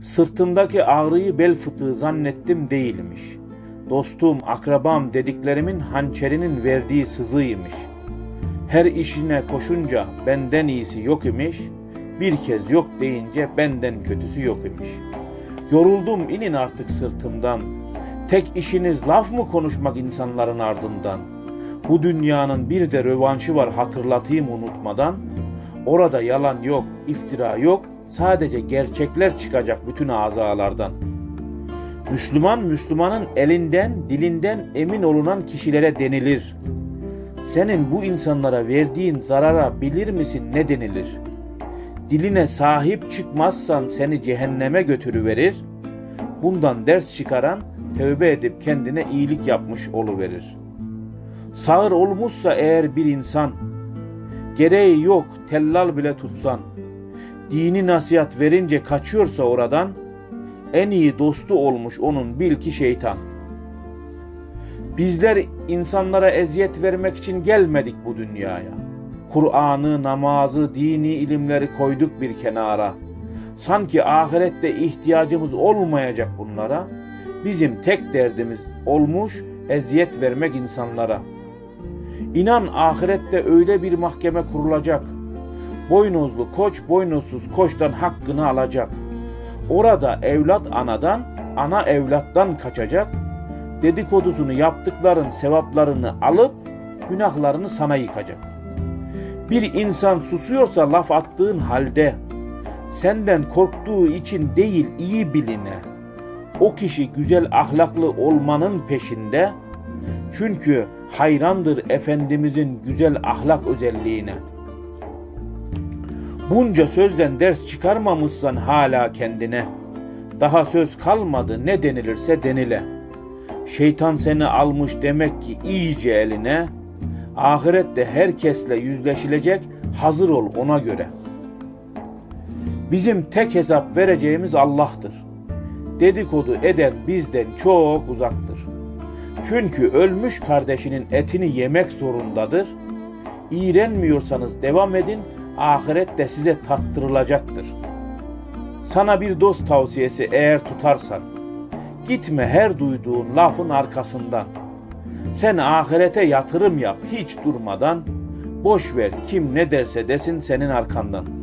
Sırtımdaki ağrıyı bel fıtığı zannettim değilmiş. Dostum, akrabam dediklerimin hançerinin verdiği sızıymış. Her işine koşunca benden iyisi yok imiş. Bir kez yok deyince benden kötüsü yok imiş. Yoruldum inin artık sırtımdan. Tek işiniz laf mı konuşmak insanların ardından? Bu dünyanın bir de rövanşı var hatırlatayım unutmadan. Orada yalan yok, iftira yok, sadece gerçekler çıkacak bütün azalardan. Müslüman, Müslümanın elinden, dilinden emin olunan kişilere denilir. Senin bu insanlara verdiğin zarara bilir misin ne denilir? Diline sahip çıkmazsan seni cehenneme götürüverir. Bundan ders çıkaran tövbe edip kendine iyilik yapmış oluverir. Sağır olmuşsa eğer bir insan, gereği yok tellal bile tutsan, dini nasihat verince kaçıyorsa oradan, en iyi dostu olmuş onun bil ki şeytan. Bizler insanlara eziyet vermek için gelmedik bu dünyaya. Kur'an'ı, namazı, dini ilimleri koyduk bir kenara. Sanki ahirette ihtiyacımız olmayacak bunlara. Bizim tek derdimiz olmuş eziyet vermek insanlara. İnan ahirette öyle bir mahkeme kurulacak. Boynuzlu koç boynuzsuz koçtan hakkını alacak. Orada evlat anadan, ana evlattan kaçacak. Dedikodusunu yaptıkların sevaplarını alıp günahlarını sana yıkacak. Bir insan susuyorsa laf attığın halde senden korktuğu için değil iyi biline. O kişi güzel ahlaklı olmanın peşinde. Çünkü hayrandır Efendimizin güzel ahlak özelliğine. Bunca sözden ders çıkarmamışsan hala kendine. Daha söz kalmadı ne denilirse denile. Şeytan seni almış demek ki iyice eline. Ahirette herkesle yüzleşilecek hazır ol ona göre. Bizim tek hesap vereceğimiz Allah'tır. Dedikodu eden bizden çok uzaktır. Çünkü ölmüş kardeşinin etini yemek zorundadır. İğrenmiyorsanız devam edin, ahirette size tattırılacaktır. Sana bir dost tavsiyesi eğer tutarsan, gitme her duyduğun lafın arkasından. Sen ahirete yatırım yap hiç durmadan, boş ver kim ne derse desin senin arkandan.''